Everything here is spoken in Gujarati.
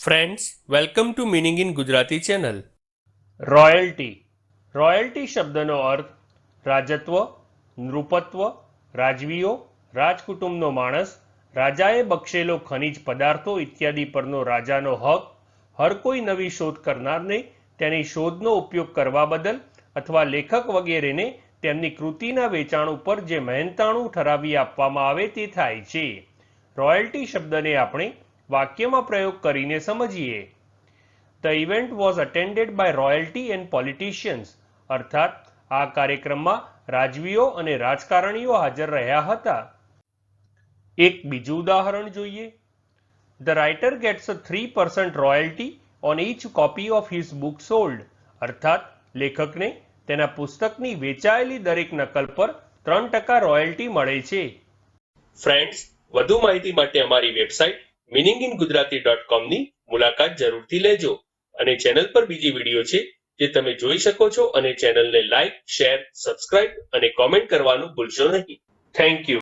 Friends welcome to meaning in Gujarati channel royalty royalty શબ્દનો અર્થ રાજત્વ, નૃપત્વ, રાજવીઓ, રાજકુટુંબનો માણસ, રાજાએ બક્ષેલો ખનિજ પદાર્થો ઇત્યાદિ પરનો રાજાનો હક, હર કોઈ નવી શોધ કરનારને તેની શોધનો ઉપયોગ કરવા બદલ અથવા લેખક વગેરેને તેમની કૃતિના વેચાણ ઉપર જે મહેનતાણું ઠરાવી આપવામાં આવે તે થાય છે. રોયલ્ટી શબ્દને આપણે વાક્યમાં પ્રયોગ કરીને સમજીએ. The event was attended by royalty and politicians અર્થાત, આ કાર્યક્રમમાં રાજવીઓ અને રાજકારણીઓ હાજર રહ્યા હતા. એક બીજું ઉદાહરણ જોઈએ. The writer gets a three percent royalty on each copy of his book sold અર્થાત, લેખકને તેના પુસ્તકની વેચાયેલી દરેક નકલ પર ત્રણ ટકા રોયલ્ટી મળે છે. ફ્રેન્ડ્સ વધુ માહિતી માટે અમારી વેબસાઇટ ડોટ કોમની મુલાકાત જરૂરથી લેજો. અને ચેનલ પર બીજી વીડિયો છે જે તમે જોઈ શકો છો અને ચેનલને લાઇક શેર સબસ્ક્રાઇબ અને કોમેન્ટ કરવાનું ભૂલશો નહીં. Thank you